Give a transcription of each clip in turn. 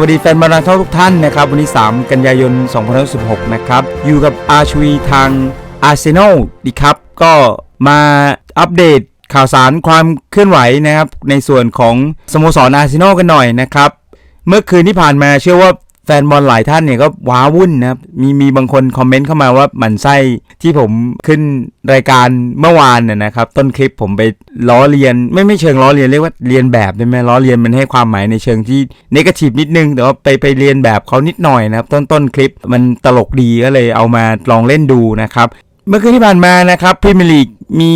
วัสดีแฟนบอลทุกท่านนะครับ วันนี้ 3 กันยายน 2016 นะครับ อยู่กับอาชวีทางอาร์เซนอลดีครับ ก็มาอัปเดตข่าวสารความเคลื่อนไหวนะครับ ในส่วนของสโมสรอาร์เซนอลกันหน่อยนะครับ เมื่อคืนที่ผ่านมาเชื่อว่า แฟนบอลหลายท่านเนี่ยก็ว้าวุ่นนะครับมีมีบางคนคอมเมนต์เข้ามาว่าหมันไส้ที่ผมขึ้นรายการเมื่อวานน่ยนะครับ ต้นคลิปผมไปล้อเลียนไม่ไม่เชิงล้อเลียนเรียกว่าเรียนแบบได้ไหมล้อเลียนมันให้ความหมายในเชิงที่นกาทีฟนิดนึงแต่ว่าไปไปเรียนแบบเขานิดหน่อยนะครับ ต้นต้นคลิปมันตลกดีก็เลยเอามาลองเล่นดูนะครับเมื่อคืนที่ผ่านมานะครับพรีเมียร์ลีกมี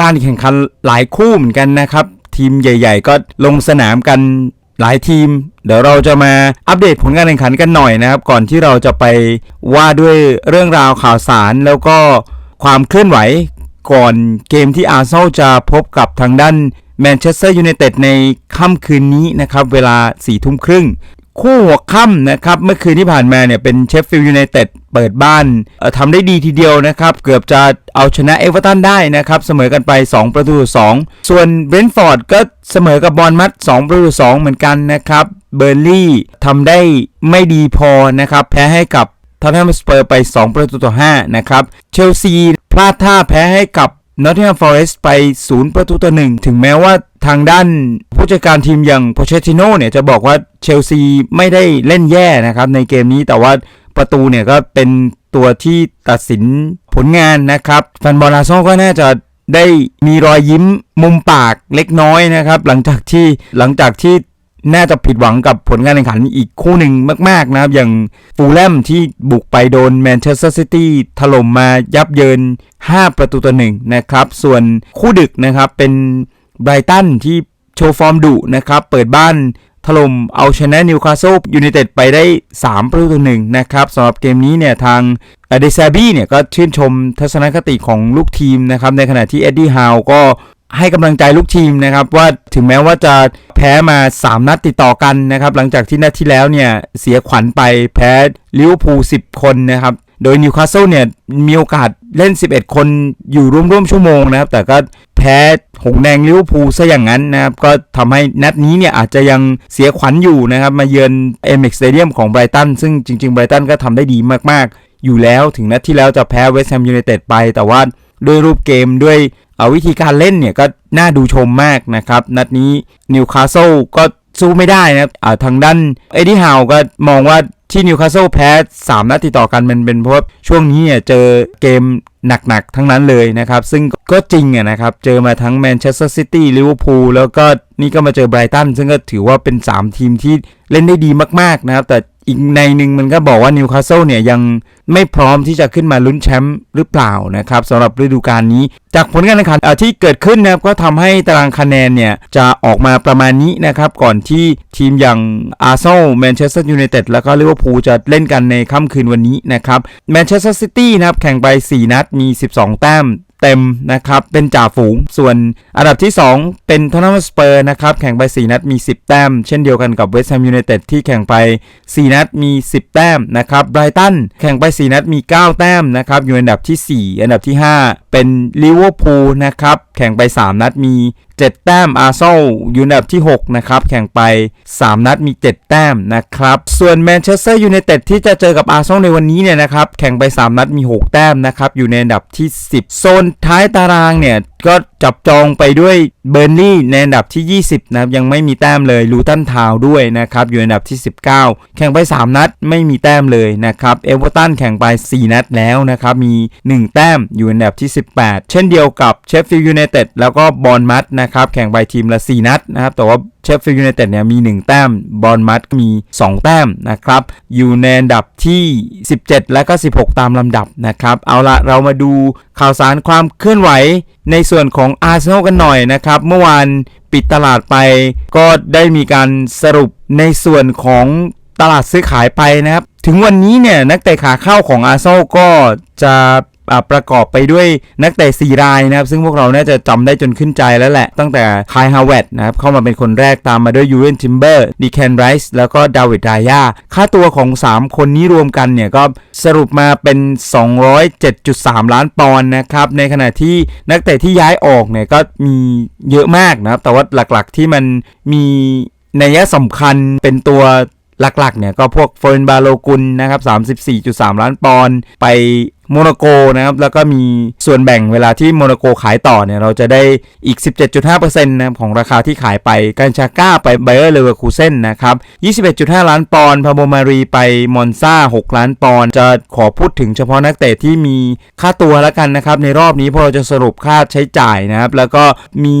การแข่งขันหลายคู่เหมือนกันนะครับทีมใหญ่ ๆ ก็ลงสนามกัน หลายทีม เดี๋ยวเราจะมาอัปเดตผลการแข่งขันกันหน่อยนะครับ ก่อนที่เราจะไปว่าด้วยเรื่องราวข่าวสารแล้วก็ความเคลื่อนไหวก่อนเกมที่อาร์เซนอลจะพบกับทางด้านแมนเชสเตอร์ยูไนเต็ดในค่ำคืนนี้นะครับ เวลา4ี่ทุ่มครึ่ง คู่หัวค่ำนะครับเมื่อคืนที่ผ่านมาเนี่ยเป็นเชฟฟิลด์ยูไนเต็ดเปิดบ้านทำได้ดีทีเดียวนะครับ เกือบจะเอาชนะเอเวอร์ตันได้นะครับ เสมอกันไป 2 ประตูต่อ2ส่วนเบรนท์ฟอร์ดก็เสมอกับบอลมัด 2 ประตูต่อ2เหมือนกันนะครับเบอร์ลี่ทำได้ไม่ดีพอนะครับ แพ้ให้กับทอตแนมสเปอร์ไป 2 ประตูต่อ 5 นะครับ เชลซีพลาดท่าแพ้ให้กับนอตติงแฮมฟอเรสต์ไป 0 ประตูต่อหนึ่งถึงแม้ว่า ทางด้านผู้จัดการทีมอย่างโพเชติโนเนี่ยจะบอกว่าเชลซีไม่ได้เล่นแย่นะครับในเกมนี้แต่ว่าประตูเนี่ยก็เป็นตัวที่ตัดสินผลงานนะครับแฟนบอลอาร์เซนอลก็น่าจะได้มีรอยยิ้มมุมปากเล็กน้อยนะครับ หลังจากที่หลังจากที่น่าจะผิดหวังกับผลการแข่งขันอีกคู่หนึ่งมาก ๆ นะครับ อย่างฟูลแลมที่บุกไปโดนแมนเชสเตอร์ซิตี้ถล่มมายับเยิน 5 ประตูต่อหนึ่งนะครับ ส่วนคู่ดึกนะครับเป็น ไบรตันที่โชว์ฟอร์มดุนะครับ เปิดบ้านถล่มเอาชนะนิวคาสเซิลยูไนเต็ดไปได้ 3 ประตูต่อหนึ่งนะครับสำหรับเกมนี้เนี่ยทางเดซาบี้เนี่ยก็ชื่นชมทัศนคติของลูกทีมนะครับ ในขณะที่เอ็ดดี้ฮาวก็ให้กำลังใจลูกทีมนะครับว่าถึงแม้ว่าจะแพ้มา 3 นัดติดต่อกันนะครับ หลังจากที่นัดที่แล้วเนี่ยเสียขวัญไปแพ้ลิเวอร์พูล10 คนนะครับ โดยนิวคาสเซิลเนี่ยมีโอกาสเล่น 11 คนอยู่ร่วมๆชั่วโมงนะครับ แต่ก็ พ้หงแดงลิเวอร์พูลซะอย่างนั้นนะครับ ก็ทำให้นัดนี้เนี่ยอาจจะยังเสียขวัญอยู่นะครับ มาเยือนเอเม็กซ์สเตเดียมของไบรตันซึ่งจริงๆไบรตันก็ทำได้ดีมากๆ อยู่แล้วถึงนัดที่แล้วจะแพ้เวสต์แฮมยูไนเต็ดไป แต่ว่าด้วยรูปเกมด้วยเอาวิธีการเล่นเนี่ยก็น่าดูชมมากนะครับ นัดนี้นิวคาสเซิลก็สู้ไม่ได้นะครับอ่าทางด้านเอ็ดดี้ฮาวก็มองว่า ที่นิวคาสเซิลแพ้ 3 นัดติดต่อกันมันเป็นเพราะช่วงนี้เนี่ยเจอเกมหนักๆ ทั้งนั้นเลยนะครับ ซึ่งก็จริงนะครับ เจอมาทั้งแมนเชสเตอร์ซิตี้ลิเวอร์พูลแล้วก็นี่ก็มาเจอไบรตันซึ่งก็ถือว่าเป็น 3 ทีมที่เล่นได้ดีมากๆนะครับ แต่ อีกในหนึ่งมันก็บอกว่านิวคาสเซิลเนี่ยยังไม่พร้อมที่จะขึ้นมาลุ้นแชมป์หรือเปล่านะครับสำหรับฤดูกาลนี้ จากผลการแข่งขันที่เกิดขึ้นนะครับก็ทำให้ตารางคะแนนเนี่ยจะออกมาประมาณนี้นะครับก่อนที่ทีมอย่างอาร์เซนอลแมนเชสเตอร์ยูไนเต็ดแล้วก็ลิเวอร์พูลจะเล่นกันในค่ำคืนวันนี้นะครับแมนเชสเตอร์ซิตี้นะครับแข่งไป 4 นัดมี 12 แต้ม เต็มนะครับ เป็นจ่าฝูง ส่วนอันดับที่ 2 เป็นทอตแนมสเปอร์นะครับ แข่งไป 4 นัดมี 10 แต้ม เช่นเดียวกันกับเวสต์แฮมยูไนเต็ดที่แข่งไป 4 นัดมี 10 แต้มนะครับไบรตันแข่งไป 4 นัดมี 9 แต้มนะครับ อยู่อันดับที่ 4 อันดับที่ 5 เป็นลิเวอร์พูลนะครับ แข่งไป 3 นัดมี 7 แต้มอาร์เซนอลอยู่อันดับที่ 6 นะครับ แข่งไป 3 นัดมี 7 แต้มนะครับ ส่วนแมนเชสเตอร์ยูไนเต็ดที่จะเจอกับอาร์เซนอลในวันนี้เนี่ยนะครับ แข่งไป 3 นัดมี 6 แต้มนะครับ อยู่ในอันดับที่ 10 โซนท้ายตารางเนี่ยก็จับจองไปด้วยเบอร์ลี่ในอันดับที่ 20 นะครับ ยังไม่มีแต้มเลยลูตันทาวด้วยนะครับ อยู่อันดับที่ 19 แข่งไป 3 นัดไม่มีแต้มเลยนะครับเอเวอร์ตันแข่งไป 4 นัดแล้วนะครับ มี 1 แต้มอยู่อันดับที่ 18 เช่นเดียวกับเชฟฟิลด์ยูไนเต็ดแล้วก็บอลมัดนะครับ แข่งไปทีมละ 4 นัดนะครับ แต่ว่า เชฟฟิลด์ยูไนเต็ดเนี่ยมี 1 แต้ม บอลมัดมี 2 แต้มนะครับ อยู่ในอันดับที่ 17 และก็ 16 ตามลำดับนะครับ เอาละเรามาดูข่าวสารความเคลื่อนไหวในส่วนของอาร์เซนอลกันหน่อยนะครับ เมื่อวานปิดตลาดไป ก็ได้มีการสรุปในส่วนของตลาดซื้อขายไปนะครับ ถึงวันนี้เนี่ยนักเตะขาเข้าของอาร์เซนอลก็จะ ประกอบไปด้วยนักเตะ4รายนะครับซึ่งพวกเราน่าจะจำได้จนขึ้นใจแล้วแหละ ตั้งแต่คายฮาวเวดนะครับเข้ามาเป็นคนแรกตามมาด้วยยูเรนทิมเบอร์ดีแคนไรส์แล้วก็ดาวิดรายาค่าตัวของ 3 คนนี้รวมกันเนี่ยก็สรุปมาเป็น 207.3 ล้านปอนด์นะครับในขณะที่นักเตะที่ย้ายออกเนี่ยก็มีเยอะมากนะครับแต่ว่าหลักๆที่มันมีนัยสำคัญเป็นตัวหลักๆเนี่ยก็พวกเฟิร์นบาโลกุลนะครับ 34.3 ล้านปอนด์ไป โมนาโกนะครับแล้วก็มีส่วนแบ่งเวลาที่โมนาโกขายต่อเนี่ยเราจะได้อีก 17.5%นะครับของราคาที่ขายไปการชาก้าไปไบเออร์เลเวอร์คูเซนนะครับ 21.5 ล้านปอนด์พาโบมารีไปมอนซา6 ล้านปอนด์จะขอพูดถึงเฉพาะนักเตะที่มีค่าตัวแล้วกันนะครับในรอบนี้พวกเราจะสรุปค่าใช้จ่ายนะครับแล้วก็มี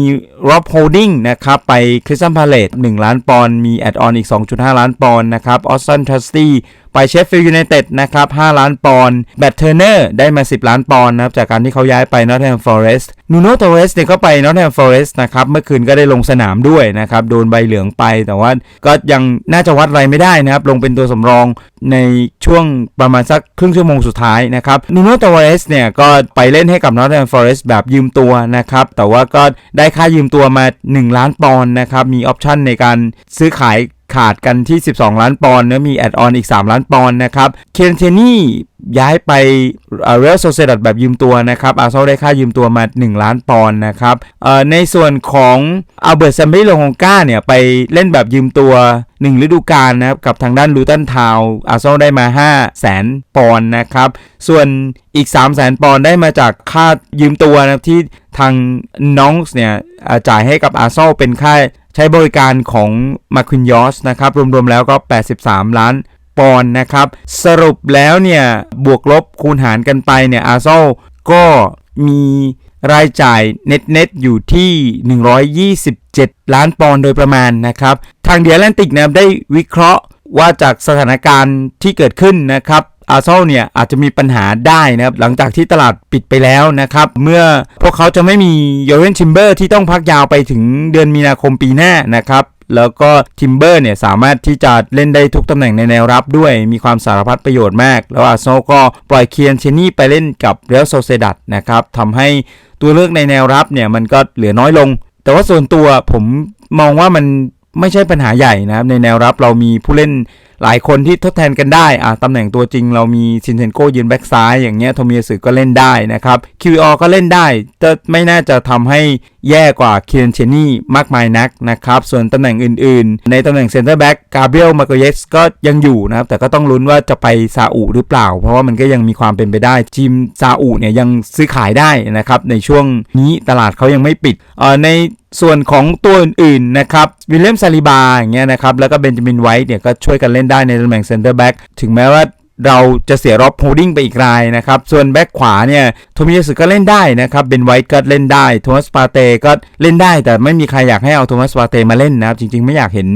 ร็อบโฮลดิ้งนะครับไปคริสตันพาเลต1ล้านปอนด์มีแอดออนอีก 2.5 ล้านปอนด์นะครับออสตันทัสตี้ ไปเชฟฟิลด์ยูไนเต็ดนะครับ5ล้านปอนด์แบตเทอร์เนอร์ได้มา 10 ล้านปอนด์นะครับจากการที่เขาย้ายไปนอตแฮมฟอเรสต์นูโนโตเรสเนี่ยก็ไปนอตแฮมฟอเรสต์นะครับเมื่อคืนก็ได้ลงสนามด้วยนะครับโดนใบเหลืองไปแต่ว่าก็ยังน่าจะวัดอะไรไม่ได้นะครับลงเป็นตัวสำรองในช่วงประมาณสักครึ่งชั่วโมงสุดท้ายนะครับนูโนโตเรสเนี่ยก็ไปเล่นให้กับนอตแฮมฟอเรสต์แบบยืมตัวนะครับแต่ว่าก็ได้ค่ายืมตัวมา 1 ล้านปอนด์นะครับมีออปชั่นในการซื้อขาย ขาดกันที่ 12 ล้านปอนด์นะมีแอดออนอีก 3 ล้านปอนด์นะครับเคนเทนี่ย้ายไปเรอัลโซเซดัดแบบยืมตัวนะครับอาร์เซนอลได้ค่ายืมตัวมา 1 ล้านปอนด์นะครับในส่วนของอัลเบิร์ตซัมบิโลฮงก้าเนี่ยไปเล่นแบบยืมตัว 1 ฤดูกาลนะครับกับทางด้านลูตันทาวอาร์เซนอลได้มา 5 0 0แสนปอนด์นะครับส่วนอีก 3 0 0แสนปอนด์ได้มาจากค่ายืมตัวนะครับที่ทางน้องเนี่ยจ่ายให้กับอาร์เซนอลเป็นค่า ใช้บริการของมาคินยอสนะครับ รวมๆแล้วก็ 83 ล้านปอนด์นะครับ สรุปแล้วเนี่ย บวกลบคูณหารกันไปเนี่ยอาร์เซอลก็มีรายจ่ายเน็ตๆอยู่ที่ 127 ล้านปอนด์โดยประมาณนะครับ ทางเดียแลนติกนะได้วิเคราะห์ว่าจากสถานการณ์ที่เกิดขึ้นนะครับ อาร์เซนอลเนี่ยอาจจะมีปัญหาได้นะครับหลังจากที่ตลาดปิดไปแล้วนะครับเมื่อพวกเขาจะไม่มีโยเรนชิมเบอร์ที่ต้องพักยาวไปถึงเดือนมีนาคมปีหน้านะครับแล้วก็ทิมเบอร์เนี่ยสามารถที่จะเล่นได้ทุกตำแหน่งในแนวรับด้วยมีความสารพัดประโยชน์มาก แล้วอาร์เซนอลก็ปล่อยเคียนเชนี่ไปเล่นกับเรอัลโซเซดัดนะครับทำให้ตัวเลือกในแนวรับเนี่ยมันก็เหลือน้อยลง แต่ว่าส่วนตัวผมมองว่ามันไม่ใช่ปัญหาใหญ่นะครับในแนวรับเรามีผู้เล่น หลายคนที่ทดแทนกันได้อะตำแหน่งตัวจริงเรามีซินเทนโกยืนแบ็กซ้ายอย่างเงี้ยโทมิยสึก็เล่นได้นะครับ QO ก็เล่นได้แต่ไม่น่าจะทำให้แย่กว่าเคียนเชนี่มากมายนักนะครับ ส่วนตำแหน่งอื่นๆ ในตำแหน่งเซนเตอร์แบ็กกาเบรียลมาโกเยสก็ยังอยู่นะครับ แต่ก็ต้องลุ้นว่าจะไปซาอุหรือเปล่า เพราะว่ามันก็ยังมีความเป็นไปได้ทีมซาอุเนี่ยยังซื้อขายได้นะครับ ในช่วงนี้ตลาดเขายังไม่ปิดเอ่อในส่วนของตัวอื่นๆนะครับวิลเลียมซาลิบาอย่างเงี้ยนะครับแล้วก็เบนจามินไวท์เนี่ยก็ช่วยกันเล่นได้ในตำแหน่งเซนเตอร์แบ็กถึงแม้ว่าเราจะเสียรอบโฮดิ้งไปอีกรายนะครับ ส่วนแบ็กขวาเนี่ยโทมิยาสึก็เล่นได้นะครับเบนไวท์ก็เล่นได้โทมัสปาเต้ก็เล่นได้ แต่ไม่มีใครอยากให้เอาโทมัสปาเต้มาเล่นนะครับ จริง ๆ ไม่อยากเห็น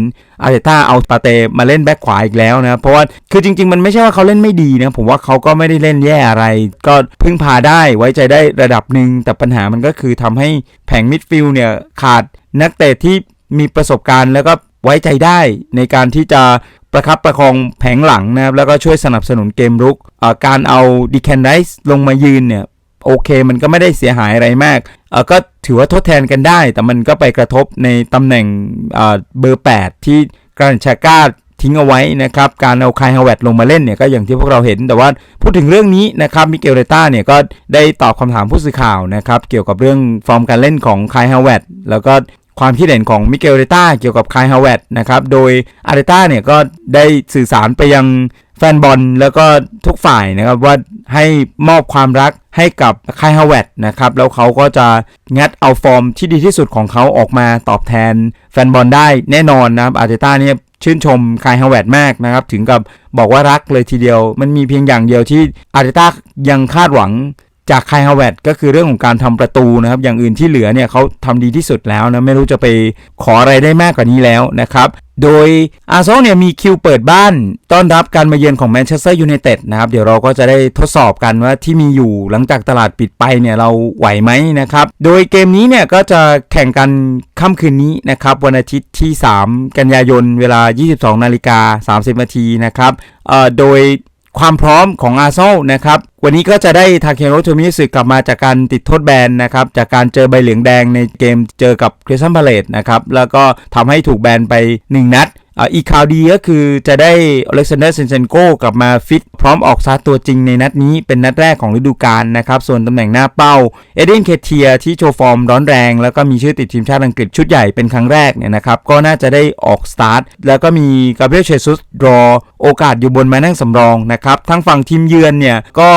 อาร์เตต้าเอาปาเต้มาเล่นแบ็กขวาอีกแล้วนะเพราะว่าคือจริง ๆ มันไม่ใช่ว่าเขาเล่นไม่ดีนะผมว่าเขาก็ไม่ได้เล่นแย่อะไร ก็พึ่งพาได้ไว้ใจได้ระดับหนึ่งแต่ปัญหามันก็คือทำให้แผงมิดฟิลด์เนี่ยขาดนักเตะที่มีประสบการณ์แล้วก็ไว้ใจได้ในการที่จะ ประคับประคองแผงหลังนะครับแล้วก็ช่วยสนับสนุนเกมรุกการเอาดิแคนไดส์ลงมายืนเนี่ยโอเคมันก็ไม่ได้เสียหายอะไรมากก็ถือว่าทดแทนกันได้ แต่มันก็ไปกระทบในตำแหน่งเบอร์ 8 ที่กรันชาก้าทิ้งเอาไว้นะครับ การเอาคายฮาวเวตลงมาเล่นเนี่ยก็อย่างที่พวกเราเห็น แต่ว่าพูดถึงเรื่องนี้นะครับมิเกลเรต้าเนี่ยก็ได้ตอบคำถามผู้สื่อข่าวนะครับ เกี่ยวกับเรื่องฟอร์มการเล่นของคายฮาวเวตแล้วก็ ความคิดเห็นของมิเกลเรต้าเกี่ยวกับคายฮาวเวตนะครับโดยอาร์เรต้าเนี่ยก็ได้สื่อสารไปยังแฟนบอลแล้วก็ทุกฝ่ายนะครับว่าให้มอบความรักให้กับคายฮาวเวตนะครับแล้วเขาก็จะงัดเอาฟอร์มที่ดีที่สุดของเขาออกมาตอบแทนแฟนบอลได้แน่นอนนะครับอาร์เตต้าเนี่ยชื่นชมคายฮาวเวตมากนะครับ ถึงกับบอกว่ารักเลยทีเดียว มันมีเพียงอย่างเดียวที่อาร์เตต้ายังคาดหวัง จากคายฮาวเวตก็คือเรื่องของการทำประตูนะครับ อย่างอื่นที่เหลือเนี่ยเขาทำดีที่สุดแล้วนะไม่รู้จะไปขออะไรได้มากกว่านี้แล้วนะครับ โดยอาร์เซนอลเนี่ยมีคิวเปิดบ้าน ต้อนรับการมาเยือนของแมนเชสเตอร์ยูไนเต็ดนะครับ เดี๋ยวเราก็จะได้ทดสอบกันว่าที่มีอยู่หลังจากตลาดปิดไปเนี่ยเราไหวไหมนะครับ โดยเกมนี้เนี่ยก็จะแข่งกันค่ำคืนนี้นะครับ วันอาทิตย์ที่ 3 กันยายนเวลา 22นาฬิกา30นาทีนะครับเอ่อโดย ความพร้อมของอาร์เซนอลนะครับ วันนี้ก็จะได้ทาเคโรโทมิสึกลับมาจากการติดโทษแบนนะครับ จากการเจอใบเหลืองแดงในเกมเจอกับคริสตันพาเลตนะครับ แล้วก็ทำให้ถูกแบนไป 1 นัด อีกข่าวดีก็คือจะได้อเล็กซานเดอร์เซนเซนโกกลับมาฟิต พร้อมออกสตาร์ทตัวจริงในนัดนี้เป็นนัดแรกของฤดูกาลนะครับ ส่วนตำแหน่งหน้าเป้า เอเดนเคเทียที่โชว์ฟอร์มร้อนแรง แล้วก็มีชื่อติดทีมชาติอังกฤษชุดใหญ่เป็นครั้งแรกเนี่ยนะครับ ก็น่าจะได้ออกสตาร์ท แล้วก็มีกาเบรียลเชซุสรอโอกาสอยู่บนมานั่งสำรองนะครับทั้งฝั่งทีมเยือนเนี่ยก็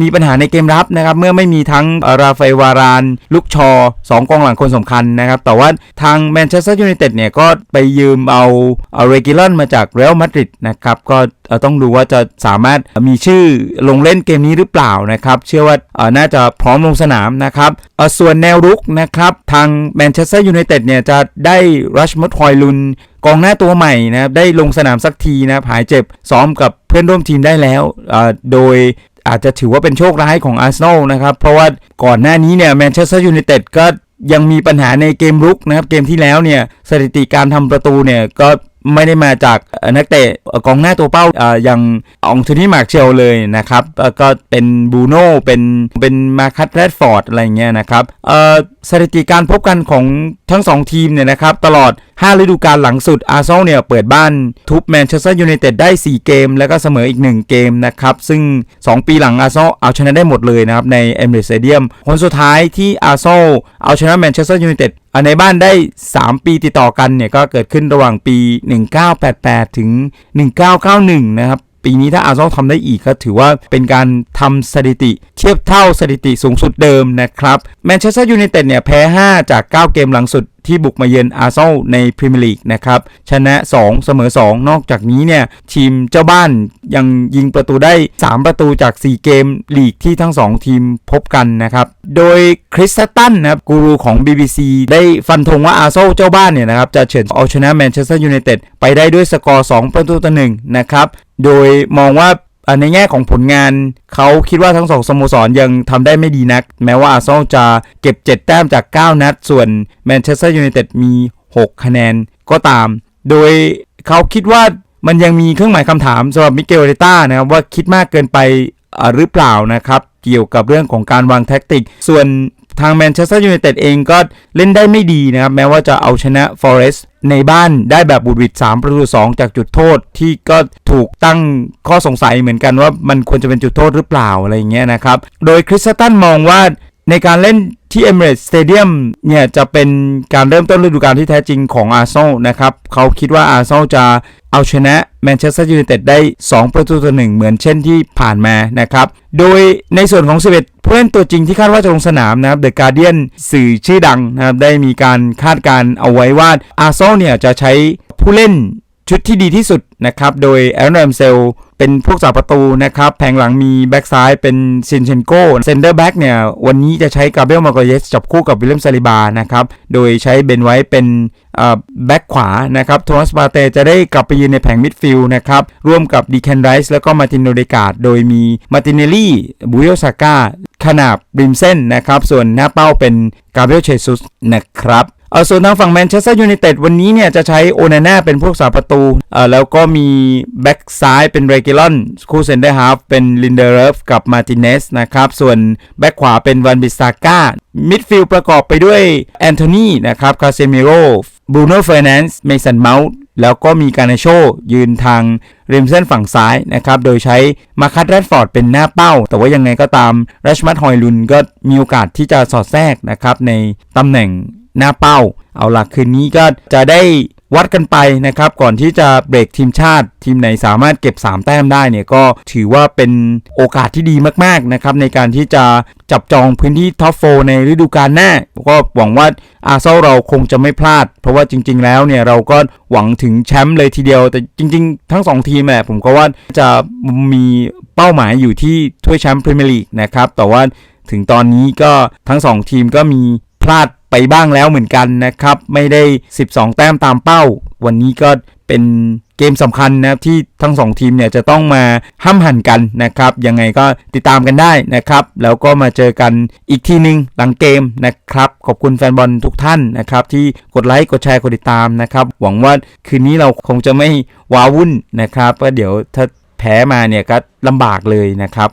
มีปัญหาในเกมรับนะครับเมื่อไม่มีทั้งราฟาเอลวาราน ลุกชอสองกองหลังคนสำคัญนะครับ แต่ว่าทางแมนเชสเตอร์ยูไนเต็ดเนี่ยก็ไปยืมเอาเอาเรกิลอนมาจากเรอัลมาดริดนะครับก็ต้องดูว่าจะสามารถมีชื่อลงเล่นเกมนี้หรือเปล่านะครับเชื่อว่าน่าจะพร้อมลงสนามนะครับส่วนแนวรุกนะครับทางแมนเชสเตอร์ยูไนเต็ดเนี่ยจะได้รัชมดฮอยลุนกองหน้าตัวใหม่นะครับได้ลงสนามสักทีนะหายเจ็บซ้อมกับเพื่อนร่วมทีมได้แล้ว โดย อาจจะถือว่าเป็นโชคร้ายของอาร์เซนอลนะครับ เพราะว่าก่อนหน้านี้เนี่ยแมนเชสเตอร์ยูไนเต็ดก็ยังมีปัญหาในเกมรุกนะครับเกมที่แล้วเนี่ยสถิติการทำประตูเนี่ยก็ไม่ได้มาจากนักเตะกองหน้าตัวเป้าอย่างองโทนี่มาร์เชลเลยนะครับก็เป็นบูโน่เป็นเป็นมาคัตแรดฟอร์ดอะไรเงี้ยนะครับสถิติการพบกันของทั้งสองทีมเนี่ยนะครับตลอด5 ฤดูกาลหลังสุดอาร์เซนอลเนี่ยเปิดบ้านทุบแมนเชสเตอร์ยูไนเต็ดได้ 4 เกม แล้วก็เสมออีก 1 เกมนะครับ ซึ่ง 2 ปีหลังอาร์เซนอลเอาชนะได้หมดเลยนะครับ ในเอมเรสเ a เดียมคนสุดท้ายที่อาร์เซนอลเอาชนะแมนเชสเตอร์ยูไนเต็ดในบ้านได้ 3 ปีติดต่อกันเนี่ยก็เกิดขึ้นระหว่างปี 1988 ถึง 1991 นะครับปีนี้ถ้าอาร์เซนอลทำได้อีกก็ถือว่าเป็นการทำสถิติ เทียบเท่าสถิติสูงสุดเดิมนะครับแมนเชสเตอร์ยูไนเต็ดเนี่ยแพ้ 5 จาก 9 เกมหลังสุด ที่บุกมาเยือนอาร์เซนอลในพรีเมียร์ลีกนะครับชนะ 2 เสมอ 2 นอกจากนี้เนี่ยทีมเจ้าบ้านยังยิงประตูได้ 3 ประตูจาก 4 เกมลีกที่ทั้ง 2 ทีมพบกันนะครับโดยคริสตันนะครับกูรูของ BBC ได้ฟันธงว่าอาร์เซนอลเจ้าบ้านเนี่ยนะครับจะเฉือนเอาชนะแมนเชสเตอร์ยูไนเต็ดไปได้ด้วยสกอร์ 2 ประตูต่อหนึ่งนะครับโดยมองว่า ในแง่ของผลงานเขาคิดว่าทั้งสองสโมสรยังทำได้ไม่ดีนัก แม้ว่าอาร์เซนอลจะเก็บ 7 แต้มจาก 9 นัด ส่วนแมนเชสเตอร์ยูไนเต็ดมี 6 คะแนนก็ตาม โดยเขาคิดว่ามันยังมีเครื่องหมายคำถามสำหรับมิเกลเรต้านะครับว่าคิดมากเกินไปหรือเปล่านะครับ เกี่ยวกับเรื่องของการวางแท็กติก ส่วนทางแมนเชสเตอร์ยูไนเต็ดเองก็เล่นได้ไม่ดีนะครับ แม้ว่าจะเอาชนะฟอเรสต์ ในบ้านได้แบบบุดหวิด3ประตู2จากจุดโทษที่ก็ถูกตั้งข้อสงสัยเหมือนกันว่ามันควรจะเป็นจุดโทษหรือเปล่าอะไรอย่างเงี้ยนะครับ โดยคริสตันมองว่าในการเล่นที่ Emirates Stadium เนี่ยจะเป็นการเริ่มต้นฤดูกาลที่แท้จริงของอาร์เซนอลนะครับ เขาคิดว่าอาร์เซนอลจะเอาชนะแมนเชสเตอร์ยูไนเต็ดได้ 2 ประตูต่อหนึ่งเหมือนเช่นที่ผ่านมานะครับ โดยในส่วนของ 11 ผู้เล่นตัวจริงที่คาดว่าจะลงสนามนะครับ The Guardian สื่อชื่อดังนะครับได้มีการคาดการเอาไว้ว่าอาร์เซนอลเนี่ยจะใช้ผู้เล่นชุดที่ดีที่สุดนะครับ โดยแอรอนแรมเซล เป็นพวกสาประตูนะครับ แผงหลังมีแบ็กซ้ายเป็นซินเชนโกเซนเตอร์แบ็กเนี่ยวันนี้จะใช้กาเบรียลมาโกเยสจับคู่กับวิลเลมซาลิบานะครับ โดยใช้เบนไว้เป็นแบ็กขวานะครับโทมัสปาเตจะได้กลับไปยืนในแผงมิดฟิลด์นะครับ ร่วมกับดีแคนไรส์แล้วก็มาตินโนเดกาดโดยมีมาตินเนลลี่บุโยซาก้าขนาบริมเส้นนะครับ ส่วนหน้าเป้าเป็นกาเบรียลเชซุสนะครับ เออส่วนทางฝั่งแมนเชสเตอร์ยูไนเต็ดวันนี้เนี่ยจะใช้โอนาน่าเป็นผู้รักษาประตูเออแล้วก็มีแบ็กซ้ายเป็นเรกิลอนคู่เซนเดอร์ฮาฟเป็นลินเดเรฟกับมาติเนสนะครับ ส่วนแบ็กขวาเป็นวันบิสตาก้ามิดฟิลด์ประกอบไปด้วยแอนโทนีนะครับคาเซมิโรบรูโน่เฟอร์นันส์เมสันเมาส์แล้วก็มีการนาโชยืนทางริมเส้นฝั่งซ้ายนะครับ โดยใช้มาคัตแรดฟอร์ดเป็นหน้าเป้า แต่ว่ายังไงก็ตามรัชมัตฮอยลุนก็มีโอกาสที่จะสอดแทรกนะครับในตำแหน่ง หน้าเป้า เอาหล่ะคืนนี้ก็จะได้วัดกันไปนะครับ ก่อนที่จะเบรกทีมชาติ ทีมไหนสามารถเก็บ 3 แต้มได้เนี่ยก็ถือว่าเป็นโอกาสที่ดีมากๆนะครับ ในการที่จะจับจองพื้นที่ท็อปโฟในฤดูกาลหน้า ก็หวังว่าอาร์เซนอลเราคงจะไม่พลาด เพราะว่าจริง ๆ แล้วเนี่ยเราก็หวังถึงแชมป์เลยทีเดียว แต่จริง ๆ ทั้ง 2 ทีมแหละผมก็ว่าจะมีเป้าหมายอยู่ที่ถ้วยแชมป์พรีเมียร์ลีกนะครับแต่ว่าถึงตอนนี้ก็ทั้ง 2 ทีมก็มี พลาดไปบ้างแล้วเหมือนกันนะครับ ไม่ได้ 12 แต้มตามเป้า วันนี้ก็เป็นเกมสำคัญนะครับที่ทั้ง2ทีมเนี่ยจะต้องมาห้ำหั่นกันนะครับ ยังไงก็ติดตามกันได้นะครับ แล้วก็มาเจอกันอีกทีหนึ่งหลังเกมนะครับ ขอบคุณแฟนบอลทุกท่านนะครับ ที่กดไลค์กดแชร์กดติดตามนะครับ หวังว่าคืนนี้เราคงจะไม่ว้าวุ่นนะครับก็เดี๋ยวถ้าแพ้มาเนี่ยก็ลำบากเลยนะครับ